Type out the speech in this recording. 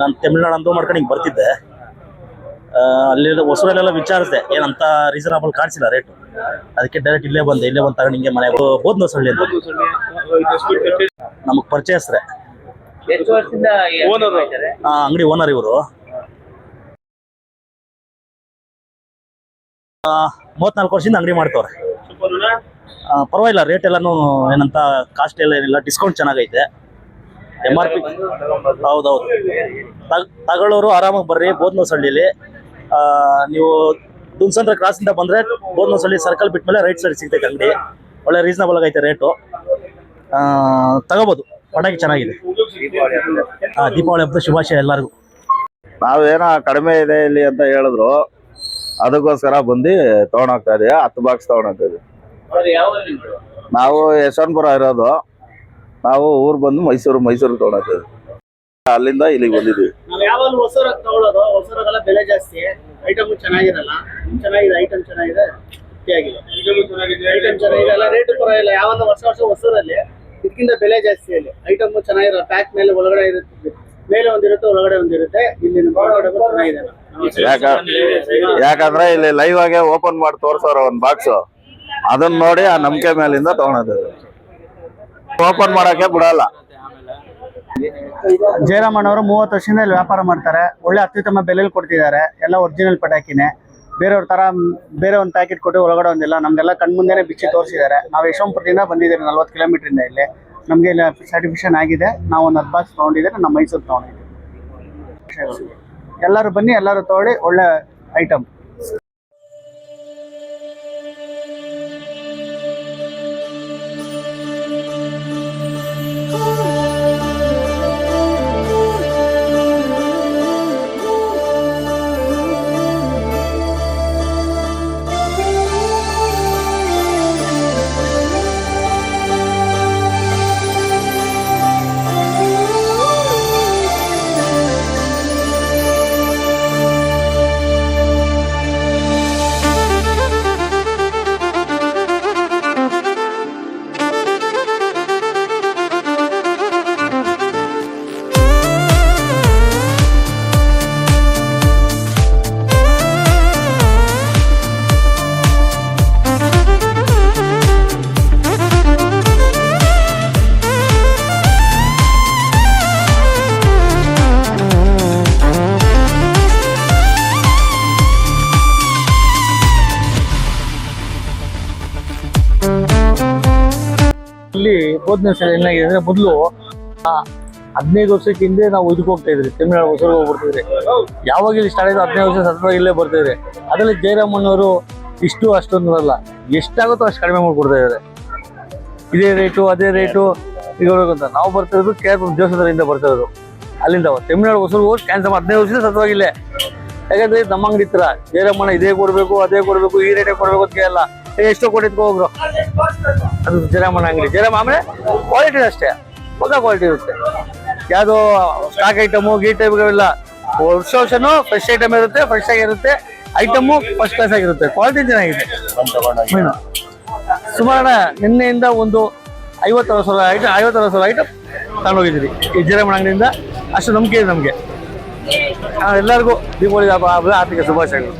ನಾನು ತಮಿಳ್ನಾಡು ಅಂದು ಮಾಡ್ಕೊಂಡು ಹಿಂಗೆ ಬರ್ತಿದ್ದೆ. ಅಲ್ಲಿ ಹೊಸೂರಲ್ಲೆಲ್ಲ ವಿಚಾರಿಸಿದೆ ಏನಂತ ರೀಸನಬಲ್ ಕಾಣಿಸಿಲ್ಲ ರೇಟು ಅದಕ್ಕೆ ಡೈರೆಕ್ಟ್ ಇಲ್ಲೇ ಬಂದೆ ಇಲ್ಲೇ ಬಂದು ತಗೊಂಡು ಹಿಂಗೆ ಮನೆ ಬೋದ್ನಸಳ್ಳಿ ಅಂತ. ನಮಗೆ ಪರಿಚಯಸ್ರೆ? ಅಂಗಡಿ ಓನರ್ ಇವರು. ಮೂವತ್ನಾಲ್ಕು ವರ್ಷದಿಂದ ಅಂಗಡಿ ಮಾಡ್ತವ್ರೆ. ಪರವಾಗಿಲ್ಲ ರೇಟ್ ಎಲ್ಲಾನು ಏನಂತ ಕಾಸ್ಟ್ ಎಲ್ಲ ಏನಿಲ್ಲ ಡಿಸ್ಕೌಂಟ್ ಚೆನ್ನಾಗೈತೆ. ಎಂ ಆರ್ ಪಿ ಹೌದೌದು. ತಗ್- ತಗೊಳ್ಳೋರು ಆರಾಮಾಗಿ ಬರ್ರಿ ಬೋದ್ನಸಳ್ಳಿಲಿ ನೀವು ದುನ್ಸಂದ್ರ ಕ್ರಾಸಿಂದ ಬಂದರೆ ಬೋದ್ನಸಳ್ಳಿ ಸರ್ಕಲ್ ಬಿಟ್ಮೇಲೆ ರೈಟ್ ಸೈಡ್ ಸಿಗ್ತೈತೆ ಅಂಗಡಿ. ಒಳ್ಳೆ ರೀಸನಬಲ್ ಆಗೈತೆ ರೇಟು ತಗೋಬೋದು. ಪಟಾಕಿ ಚೆನ್ನಾಗಿದೆ. ಆ, ದೀಪಾವಳಿ ಹಬ್ಬದ ಶುಭಾಶಯ ಎಲ್ಲರಿಗೂ. ನಾವೇನೋ ಕಡಿಮೆ ಇದೆ ಇಲ್ಲಿ ಅಂತ ಹೇಳಿದ್ರು. ಅದಕ್ಕೋಸ್ಕರ ಬಂದು ತಗೊಂಡೋಗ್ತಾ ಇದೀವಿ. ಹತ್ತು ಬಾಕ್ಸ್ ತಗೊಂಡೋಗ್ತಾ ಇದೀವಿ? ನಾವು ಯಶವಂತಪುರ ಇರೋದು. ನಾವು ಊರು ಬಂದು ಮೈಸೂರು ಮೈಸೂರು ತಗೊಂಡೋಗ್ತಾ ಇದೀವಿ ಅಲ್ಲಿಂದ ಇಲ್ಲಿಗೆ ಬಂದಿದ್ವಿ. ನಾವ್ ಯಾವಾಗಲೂ ಹೊಸೂರಾಗ ತಗೊಳ್ಳೋದು ಹೊಸೂರಾಗೆಲ್ಲ ಬೆಲೆ ಜಾಸ್ತಿ ಐಟಮ್ ಚೆನ್ನಾಗಿರಲ್ಲ. ಚೆನ್ನಾಗಿದೆ ಐಟಮ್ ಚೆನ್ನಾಗಿದೆ ತೃಪ್ತಿಯಾಗಿದೆ. ಐಟಮ್ ಚೆನ್ನಾಗಿದೆ. ಅಲ್ಲ ರೇಟ್ ಪರವಾಗಿಲ್ಲ ಯಾವಾಗ ವರ್ಷ ವರ್ಷ ಹೊಸೂರಲ್ಲಿ ಇದಕ್ಕಿಂತ ಬೆಲೆ ಜಾಸ್ತಿ ಅಲ್ಲಿ. ಐಟಮ್ ಚೆನ್ನಾಗಿರಲ್ಲ ಪ್ಯಾಕ್ ಮೇಲೆ ಒಳಗಡೆ ಇರುತ್ತೆ. ಮೇಲೆ ಒಂದಿರುತ್ತೆ ಒಳಗಡೆ ಒಂದಿರುತ್ತೆ. ಇಲ್ಲಿ ಚೆನ್ನಾಗಿದೆ. ಯಾಕ ಯಾಕಂದ್ರೆ ಇಲ್ಲಿ ಲೈವ್ ಆಗಿ ಓಪನ್ ಮಾಡಿ ತೋರ್ಸೋರ ಒಂದ್ ಬಾಕ್ಸ್ ಅದನ್ನ ನೋಡಿ ಆ ನಂಬಿಕೆ ಮೇಲಿಂದ ತಗೊಂಡಿದ್ದೀವಿ ಓಪನ್ ಮಾಡೋಕೆ ಬಿಡಲ್ಲ. ಜಯರಾಮಣ್ಣವರು ಮೂವತ್ತು ವರ್ಷದಿಂದ ಇಲ್ಲಿ ವ್ಯಾಪಾರ ಮಾಡ್ತಾರೆ. ಒಳ್ಳೆ ಅತ್ಯುತ್ತಮ ಬೆಲೆಯಲ್ಲಿ ಕೊಡ್ತಿದ್ದಾರೆ. ಎಲ್ಲ ಒರಿಜಿನಲ್ ಪಟಾಕಿನೇ. ಬೇರೆಯವ್ರ ತರ ಬೇರೆ ಒಂದು ಪ್ಯಾಕೆಟ್ ಕೊಟ್ಟು ಒಳಗಡೆ ಒಂದಿಲ್ಲ. ನಮ್ದೆಲ್ಲ ಕಣ್ಮುಂದೆನೆ ಬಿಚ್ಚಿ ತೋರಿಸಿದ್ದಾರೆ. ನಾವು ಯಶವಂತಪುರದಿಂದ ಬಂದಿದ್ದೀವಿ. ನಲ್ವತ್ತು ಕಿಲೋಮೀಟ್ರಿಂದ ಇಲ್ಲಿ. ನಮಗೆ ಇಲ್ಲಿ ಸರ್ಟಿಫಿಕೇಶನ್ ಆಗಿದೆ. ನಾವು ಒಂದು ಹತ್ತು ಬಾಕ್ಸ್ ತೊಗೊಂಡಿದ್ದೀವಿ. ನಮ್ಮ ಮೈಸೂರು ತೊಗೊಂಡಿದ್ದೀವಿ. ಎಲ್ಲರೂ ಬನ್ನಿ, ಎಲ್ಲರೂ ತಗೊಳ್ಳಿ. ಒಳ್ಳೆ ಐಟಮ್ ಹೋದ್ನ ಸಲ ಏನಾಗಿದೆ ಅಂದ್ರೆ ಮೊದಲು ಹದಿನೈದು ವರ್ಷಕ್ಕೆ ಹಿಂದೆ ನಾವು ಇದಕ್ಕೆ ಹೋಗ್ತಾ ಇದ್ರಿ, ತಮಿಳ್ನಾಡು ಹೊಸೂರು ಹೋಗ್ಬಿಡ್ತಿದ್ರಿ. ಯಾವಾಗ ಇಲ್ಲಿ ಸ್ಟಾರ್ಟ್ ಆಯ್ತು ಹದಿನೈದು ವರ್ಷ ಸತ್ರ ಇಲ್ಲೇ ಬರ್ತಿದ್ರಿ. ಅದರಲ್ಲಿ ಜಯರಾಮಣ್ಣವರು ಇಷ್ಟು ಅಷ್ಟೊಂದು ಅಲ್ಲ, ಎಷ್ಟಾಗುತ್ತೋ ಅಷ್ಟು ಕಡಿಮೆ ಮಾಡ್ಕೊಡ್ತಾ ಇದ್ದಾರೆ. ಇದೇ ರೇಟು ಅದೇ ರೇಟು ಈಗ ಅಂತ. ನಾವು ಬರ್ತಿರೋದು ಕೆ ಆರ್ ದೇವಸ್ಥಾನದಿಂದ ಬರ್ತಿರೋದು ಅಲ್ಲಿಂದ ತಮಿಳ್ನಾಡು ಹೊಸೂರು ಹೋಗಿ ಕ್ಯಾನ್ಸಲ್ ಹದಿನೈದು ವರ್ಷದಿಂದ ಸತ್ವಾಗಿಲ್ಲೇ ಯಾಕಂದ್ರೆ ನಮ್ಮ ಅಂಗಡಿ ಹತ್ರ ಜಯರಾಮಣ್ಣ ಇದೇ ಕೊಡ್ಬೇಕು, ಅದೇ ಕೊಡ್ಬೇಕು, ಈ ರೇಟೇ ಕೊಡಬೇಕು ಅಂತ ಕೇಳಲ್ಲ. ಎಷ್ಟೋ ಕೊಟ್ಟಿದ್ಕೋ ಹೋಗ್ರು ಅದು ಜಯರಾಮಣ್ಣ ಅಂಗಡಿ. ಜಯರಾಮ ಆಮೇಲೆ ಕ್ವಾಲಿಟಿ ಅಷ್ಟೇ. ಹೊಸ ಕ್ವಾಲಿಟಿ ಇರುತ್ತೆ. ಯಾವುದು ಸ್ಟಾಕ್ ಐಟಮು ಗೀ ಟೈಪ್ಗಳಿಲ್ಲ ವರ್ಷ ವರ್ಷನೂ ಫ್ರೆಶ್ ಐಟಮ್ ಇರುತ್ತೆ ಫ್ರೆಶ್ ಆಗಿರುತ್ತೆ ಐಟಮು ಫಸ್ಟ್ ಕ್ಲಾಸ್ ಆಗಿರುತ್ತೆ. ಕ್ವಾಲಿಟಿ ಚೆನ್ನಾಗಿದೆ. ಮೀನು ಸುಮಾರು ನಿನ್ನೆಯಿಂದ ಒಂದು ಐವತ್ತು ಸಾವಿರ ಐಟಮ್ ಐವತ್ತಾರು ಸಾವಿರ ಐಟಮ್ ತಗೊಂಡೋಗಿದ್ದೀವಿ ಈ ಜಯರಾಮಣ್ಣ ಅಂಗಡಿಯಿಂದ ಅಷ್ಟು ನಂಬಿಕೆ ಇದೆ ನಮಗೆ. ಎಲ್ಲರಿಗೂ ದೀಪಾವಳಿ ಹಬ್ಬ, ಆರ್ಥಿಕ ಶುಭಾಶಯಗಳು.